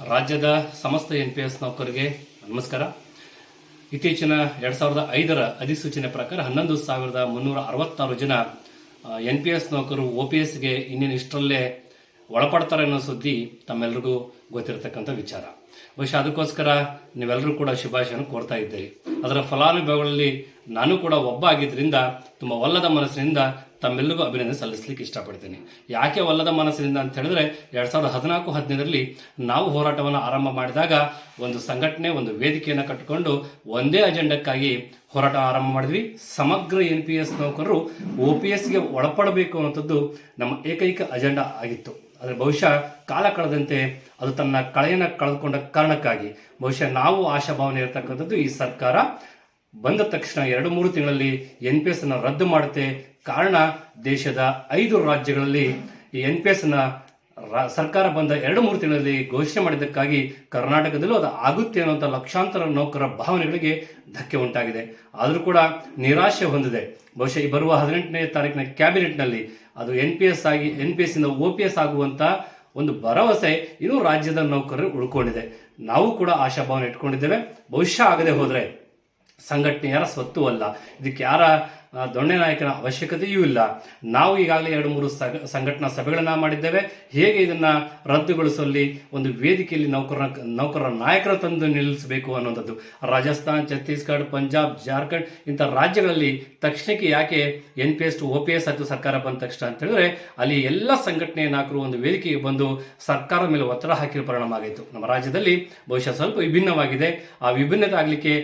ರಾಜ್ಯದ ಸಮಸ್ತ N P S ನೌಕರರಿಗೆ ನಮಸ್ಕಾರ. ಇತ್ತೀಚಿನ ಎರಡ್ ಸಾವಿರದ ಐದರ ಅಧಿಸೂಚನೆ ಪ್ರಕಾರ ಹನ್ನೊಂದು ಸಾವಿರದ ಮುನ್ನೂರ ಅರವತ್ತಾರು ಜನ ಎನ್ ಪಿ ಎಸ್ ನೌಕರು ಒ ಪಿ ಎಸ್ಗೆ ಇನ್ನೇನು ಇಷ್ಟರಲ್ಲೇ ಒಳಪಡ್ತಾರೆ ಅನ್ನೋ ಸುದ್ದಿ ತಮ್ಮೆಲ್ಲರಿಗೂ ಗೊತ್ತಿರತಕ್ಕಂಥ ವಿಚಾರ. ಬಹುಶಃ ಅದಕ್ಕೋಸ್ಕರ ನೀವೆಲ್ಲರೂ ಕೂಡ ಶುಭಾಶಯನ ಕೋರ್ತಾ ಇದ್ದೀರಿ. ಅದರ ಫಲಾನುಭವಿಗಳಲ್ಲಿ ನಾನು ಕೂಡ ಒಬ್ಬ ಆಗಿದ್ದರಿಂದ ತುಂಬ ಒಲ್ಲದ ಮನಸ್ಸಿನಿಂದ ತಮ್ಮೆಲ್ಲರಿಗೂ ಅಭಿನಂದನೆ ಸಲ್ಲಿಸಲಿಕ್ಕೆ ಇಷ್ಟಪಡ್ತೀನಿ. ಯಾಕೆ ಒಲ್ಲದ ಮನಸ್ಸಿನಿಂದ ಅಂತ ಹೇಳಿದ್ರೆ ಎರಡ್ ಸಾವಿರದ ಹದಿನಾಲ್ಕು, ಹದಿನೈದರಲ್ಲಿ ನಾವು ಹೋರಾಟವನ್ನು ಆರಂಭ ಮಾಡಿದಾಗ ಒಂದು ಸಂಘಟನೆ, ಒಂದು ವೇದಿಕೆಯನ್ನು ಕಟ್ಟಿಕೊಂಡು ಒಂದೇ ಅಜೆಂಡಕ್ಕಾಗಿ ಹೋರಾಟ ಆರಂಭ ಮಾಡಿದ್ವಿ. ಸಮಗ್ರ ಎನ್ ಪಿ ಎಸ್ ನೌಕರರು ಒ ಪಿ ಎಸ್ಗೆ ಒಳಪಡಬೇಕು ಅನ್ನೋಂಥದ್ದು ನಮ್ಮ ಏಕೈಕ ಅಜೆಂಡಾ ಆಗಿತ್ತು. ಆದರೆ ಬಹುಶಃ ಕಾಲ ಕಳೆದಂತೆ ಅದು ತನ್ನ ಕಳೆಯನ್ನು ಕಳೆದುಕೊಂಡ ಕಾರಣಕ್ಕಾಗಿ. ಬಹುಶಃ ನಾವು ಆಶಾಭಾವನೆ ಇರತಕ್ಕಂಥದ್ದು ಈ ಸರ್ಕಾರ. ಬಂದ ತಕ್ಷಣ ಎರಡು ಮೂರು ತಿಂಗಳಲ್ಲಿ ಎನ್ ಪಿ ಎಸ್ ಅನ್ನು ರದ್ದು ಮಾಡುತ್ತೆ. ಕಾರಣ ದೇಶದ ಐದು ರಾಜ್ಯಗಳಲ್ಲಿ ಈ ಎನ್ ಪಿ ಎಸ್ ಅನ್ನ ಸರ್ಕಾರ ಬಂದ ಎರಡು ಮೂರು ತಿಂಗಳಲ್ಲಿ ಘೋಷಣೆ ಮಾಡಿದ್ದಕ್ಕಾಗಿ ಕರ್ನಾಟಕದಲ್ಲೂ ಅದು ಆಗುತ್ತೆ ಅನ್ನುವಂಥ ಲಕ್ಷಾಂತರ ನೌಕರರ ಭಾವನೆಗಳಿಗೆ ಧಕ್ಕೆ ಉಂಟಾಗಿದೆ. ಆದರೂ ಕೂಡ ನಿರಾಶೆ ಹೊಂದಿದೆ. ಬಹುಶಃ ಈ ಬರುವ ಹದಿನೆಂಟನೇ ತಾರೀಕಿನ ಕ್ಯಾಬಿನೆಟ್ನಲ್ಲಿ ಅದು ಎನ್ ಪಿ ಎಸ್ ಆಗಿ, ಎನ್ ಪಿ ಎಸ್ ಇಂದ ಒ ಪಿ ಎಸ್ ಆಗುವಂತ ಒಂದು ಭರವಸೆ ಇನ್ನೂ ರಾಜ್ಯದ ನೌಕರರು ಉಳ್ಕೊಂಡಿದೆ. ನಾವು ಕೂಡ ಆಶಾಭಾವನೆ ಇಟ್ಕೊಂಡಿದ್ದೇವೆ. ಬಹುಶಃ ಆಗದೆ ಹೋದ್ರೆ ಸಂಘಟನೆ ಯಾರ ಸ್ವತ್ತು ಅಲ್ಲ. ಇದಕ್ಕೆ ಯಾರ ದೊಣ್ಣೆ ನಾಯಕನ ಅವಶ್ಯಕತೆಯೂ ಇಲ್ಲ. ನಾವು ಈಗಾಗಲೇ ಎರಡು, ಮೂರು ಸಂಘಟನಾ ಸಭೆಗಳನ್ನ ಮಾಡಿದ್ದೇವೆ. ಹೇಗೆ ಇದನ್ನ ರದ್ದುಗೊಳಿಸುವಲ್ಲಿ ಒಂದು ವೇದಿಕೆಯಲ್ಲಿ ನೌಕರರ ನೌಕರರ ನಾಯಕರ ತಂದು ನಿಲ್ಲಿಸಬೇಕು ಅನ್ನುವಂಥದ್ದು. ರಾಜಸ್ಥಾನ್, ಛತ್ತೀಸ್ಗಢ, ಪಂಜಾಬ್, ಜಾರ್ಖಂಡ್ ಇಂಥ ರಾಜ್ಯಗಳಲ್ಲಿ ತಕ್ಷಣಕ್ಕೆ ಯಾಕೆ N P S to O P S ಆಯಿತು ಸರ್ಕಾರ ಬಂದ ತಕ್ಷಣ ಅಂತ ಹೇಳಿದ್ರೆ, ಅಲ್ಲಿ ಎಲ್ಲ ಸಂಘಟನೆಯ ನಾಯಕರು ಒಂದು ವೇದಿಕೆಗೆ ಬಂದು ಸರ್ಕಾರದ ಮೇಲೆ ಒತ್ತಡ ಹಾಕಿರೋ ಪರಿಣಾಮ ಆಗಿತ್ತು. ನಮ್ಮ ರಾಜ್ಯದಲ್ಲಿ ಬಹುಶಃ ಸ್ವಲ್ಪ ವಿಭಿನ್ನವಾಗಿದೆ. ಆ ವಿಭಿನ್ನತೆ ಆಗಲಿಕ್ಕೆ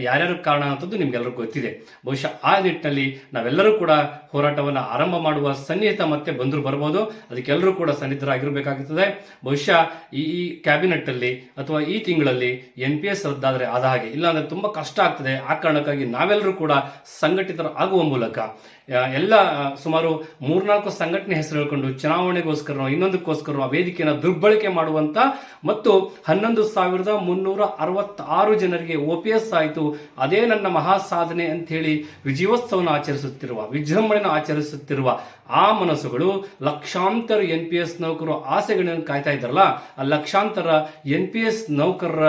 ಯಾರ್ಯಾರು ಕಾರಣ ಅಂತದ್ದು ನಿಮ್ಗೆಲ್ಲರಿಗೂ ಗೊತ್ತಿದೆ. ಬಹುಶಃ ಆ ನಿಟ್ಟಿನಲ್ಲಿ ನಾವೆಲ್ಲರೂ ಕೂಡ ಹೋರಾಟವನ್ನು ಆರಂಭ ಮಾಡುವ ಸನ್ನಿಹಿತ ಮತ್ತೆ ಬಂದ್ರು ಬರಬಹುದು ಅದಕ್ಕೆಲ್ಲರೂ ಕೂಡ ಸನ್ನಿದ್ಧರಾಗಿರಬೇಕಾಗುತ್ತದೆ ಬಹುಶಃ ಈ ಕ್ಯಾಬಿನೆಟ್ ಅಲ್ಲಿ ಅಥವಾ ಈ ತಿಂಗಳಲ್ಲಿ ಎನ್ ಪಿ ಎಸ್ ರದ್ದಾದ್ರೆ ಆದ ಹಾಗೆ, ಇಲ್ಲಾಂದ್ರೆ ತುಂಬಾ ಕಷ್ಟ ಆಗ್ತದೆ. ಆ ಕಾರಣಕ್ಕಾಗಿ ನಾವೆಲ್ಲರೂ ಕೂಡ ಸಂಘಟಿತರ ಆಗುವ ಮೂಲಕ ಎಲ್ಲ ಸುಮಾರು ಮೂರ್ನಾಲ್ಕು ಸಂಘಟನೆ ಹೆಸರು ಹೇಳ್ಕೊಂಡು ಚುನಾವಣೆಗೋಸ್ಕರ ಇನ್ನೊಂದಕ್ಕೋಸ್ಕರ ವೇದಿಕೆಯನ್ನು ದುರ್ಬಳಕೆ ಮಾಡುವಂತ ಮತ್ತು ಹನ್ನೊಂದು ಸಾವಿರದ ಮುನ್ನೂರ ಅರವತ್ತಾರು ಜನರಿಗೆ ಒ ಪಿ ಎಸ್ ಆಯಿತು. ಅದೇ ನನ್ನ ಮಹಾ ಸಾಧನೆ ಅಂತ ಹೇಳಿ ವಿಜಯೋತ್ಸವನ ಆಚರಿಸುತ್ತಿರುವ ವಿಜೃಂಭಣೆಯನ್ನು ಆಚರಿಸುತ್ತಿರುವ ಆ ಮನಸ್ಸುಗಳು ಲಕ್ಷಾಂತರ ಎನ್ ಪಿ ಎಸ್ ನೌಕರು ಆಸೆಗಳನ್ನು ಕಾಯ್ತಾ ಇದ್ದಾರಲ್ಲ, ಆ ಲಕ್ಷಾಂತರ ಎನ್ ಪಿ ಎಸ್ ನೌಕರರ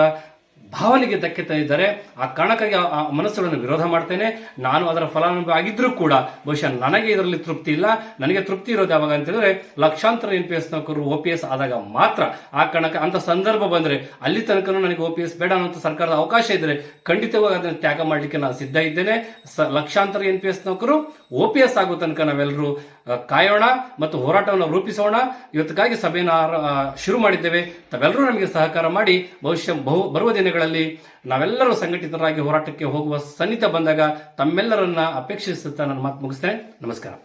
ಭಾವನೆಗೆ ದಕ್ಕೆತಾ ಇದ್ದಾರೆ. ಆ ಕಾರಣಕ್ಕಾಗಿ ಆ- ಮನಸ್ಸುಗಳನ್ನು ವಿರೋಧ ಮಾಡ್ತೇನೆ. ನಾನು ಅದರ ಫಲಾನುಭವಿ ಆಗಿದ್ರೂ ಕೂಡ ಬಹುಶಃ ನನಗೆ ಇದರಲ್ಲಿ ತೃಪ್ತಿ ಇಲ್ಲ. ನನಗೆ ತೃಪ್ತಿ ಇರೋದು ಯಾವಾಗ ಅಂತ ಹೇಳಿದ್ರೆ ಲಕ್ಷಾಂತರ ಎನ್ ಪಿ ಎಸ್ ನೌಕರರು ಒ ಪಿ ಎಸ್ ಆದಾಗ ಮಾತ್ರ. ಆ ಕಾರಣಕ್ಕೆ ಅಂತ ಸಂದರ್ಭ ಬಂದ್ರೆ ಅಲ್ಲಿ ತನಕ ನನಗೆ ಒ ಪಿ ಎಸ್ ಬೇಡ ಅನ್ನೋ ಸರ್ಕಾರದ ಅವಕಾಶ ಇದ್ರೆ ಖಂಡಿತವಾಗಿ ಅದನ್ನು ತ್ಯಾಗ ಮಾಡಲಿಕ್ಕೆ ನಾನು ಸಿದ್ಧ ಇದ್ದೇನೆ. ಲಕ್ಷಾಂತರ ಎನ್ ಪಿ ಎಸ್ ನೌಕರು ಒ ಪಿ ಎಸ್ ಆಗೋ ತನಕ ನಾವೆಲ್ಲರೂ ಕಾಯೋಣ ಮತ್ತು ಹೋರಾಟವನ್ನು ರೂಪಿಸೋಣ. ಇವತ್ತಿಗಾಗಿ ಸಭೆಯನ್ನು ಶುರು ಮಾಡಿದ್ದೇವೆ. ತಾವೆಲ್ಲರೂ ನಮಗೆ ಸಹಕಾರ ಮಾಡಿ ಬಹುಶಃ ಬಹು, ಬರುವ ದಿನಗಳಲ್ಲಿ ನಾವೆಲ್ಲರೂ ಸಂಘಟಿತರಾಗಿ ಹೋರಾಟಕ್ಕೆ ಹೋಗುವ ಸನ್ನಿಹಿತ ಬಂದಾಗ ತಮ್ಮೆಲ್ಲರನ್ನ ಅಪೇಕ್ಷಿಸುತ್ತಾ ನನ್ನ ಮಾತು ಮುಗಿಸ್ತೇನೆ. ನಮಸ್ಕಾರ.